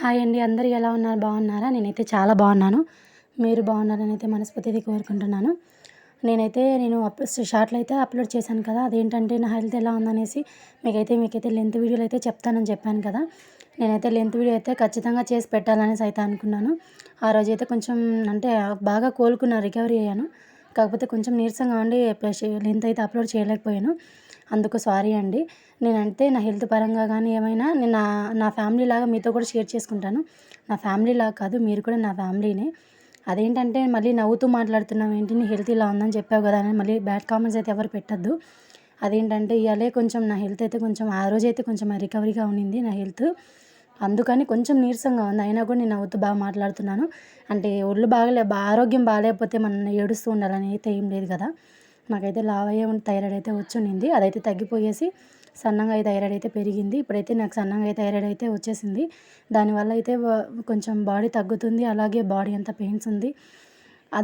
Hi అండి. అందరూ ఎలా ఉన్నారు? బాగున్నారా? నేనైతే చాలా బాగున్నాను. మీరు బాగున్నారని అయితే మనస్ఫూర్తిది కోరుకుంటున్నాను. నేనైతే నేను అప్ షార్ట్లు అయితే అప్లోడ్ చేశాను కదా అదేంటంటే నా హెల్త్ ఎలా ఉందనేసి మీకైతే మీకైతే లెంత్ వీడియోలు అయితే చెప్తానని చెప్పాను కదా. నేనైతే లెంత్ వీడియో అయితే ఖచ్చితంగా చేసి పెట్టాలనేసి అయితే అనుకున్నాను. ఆ రోజు అయితే కొంచెం అంటే బాగా కోలుకున్నాను రికవరీ అయ్యాను. కాకపోతే కొంచెం నీరసంగా ఉండి లెంత్ అయితే అప్లోడ్ చేయలేకపోయాను. అందుకు సారీ అండి. నేనంటే నా హెల్త్ పరంగా కానీ ఏమైనా నేను నా నా ఫ్యామిలీ లాగా మీతో కూడా షేర్ చేసుకుంటాను. నా ఫ్యామిలీ లాగా కాదు మీరు కూడా నా ఫ్యామిలీనే. అదేంటంటే మళ్ళీ నవ్వుతూ మాట్లాడుతున్నావు ఏంటి నీ హెల్త్ ఇలా ఉందని చెప్పావు కదా అని మళ్ళీ బ్యాడ్ కామెంట్స్ అయితే ఎవరు పెట్టద్దు. అదేంటంటే ఇవాళే కొంచెం నా హెల్త్ అయితే కొంచెం ఆ రోజు అయితే కొంచెం రికవరీగా ఉన్నింది నా హెల్త్. అందుకని కొంచెం నీరసంగా ఉంది అయినా కూడా నేను నవ్వుతూ బాగా మాట్లాడుతున్నాను. అంటే ఒళ్ళు బాగలే ఆరోగ్యం బాగాలేకపోతే మనం ఏడుస్తూ ఉండాలని అయితే ఏం లేదు కదా. నాకైతే లావ్ అయ్యే థైరాయిడ్ అయితే వచ్చిండింది అదైతే తగ్గిపోయేసి సన్నగా అయితే థైరాయిడ్ అయితే పెరిగింది. ఇప్పుడైతే నాకు సన్నగా అయితే థైరాయిడ్ అయితే వచ్చేసింది. దానివల్ల అయితే కొంచెం బాడీ తగ్గుతుంది. అలాగే బాడీ అంతా పెయిన్స్ ఉంది.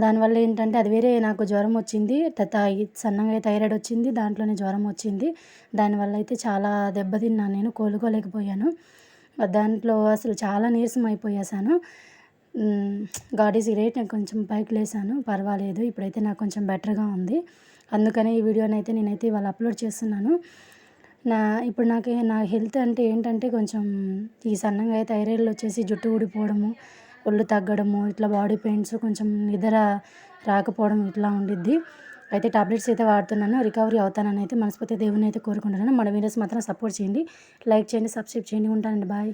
దానివల్ల ఏంటంటే అది వేరే నాకు జ్వరం వచ్చింది. సన్నగా థైరాయిడ్ వచ్చింది. దాంట్లోనే జ్వరం వచ్చింది. దానివల్ల అయితే చాలా దెబ్బతిన్నాను. నేను కోలుకోలేకపోయాను. దాంట్లో అసలు చాలా నీరసం అయిపోయేసాను. గాడ్ ఈజ్ గ్రేట్ నేను కొంచెం పైకి లేసాను పర్వాలేదు ఇప్పుడైతే నాకు కొంచెం బెటర్గా ఉంది. అందుకనే ఈ వీడియోని అయితే నేనైతే ఇవాళ అప్లోడ్ చేస్తున్నాను. నా ఇప్పుడు నాకు నా హెల్త్ అంటే ఏంటంటే కొంచెం ఈ సన్నగా అయితే థైరాయిడ్లో వచ్చేసి జుట్టు ఊడిపోవడము ఒళ్ళు తగ్గడము ఇట్లా బాడీ పెయిన్స్ కొంచెం నిద్ర రాకపోవడం ఇట్లా ఉండిద్ది. అయితే టాబ్లెట్స్ అయితే వాడుతున్నాను రికవరీ అవుతానని అయితే మనస్పతి దేవుని అయితే కోరుకుంటున్నాను. మన వీడియోస్ మాత్రం సపోర్ట్ చేయండి లైక్ చేయండి సబ్స్క్రైబ్ చేయండి. ఉంటానండి బాయ్.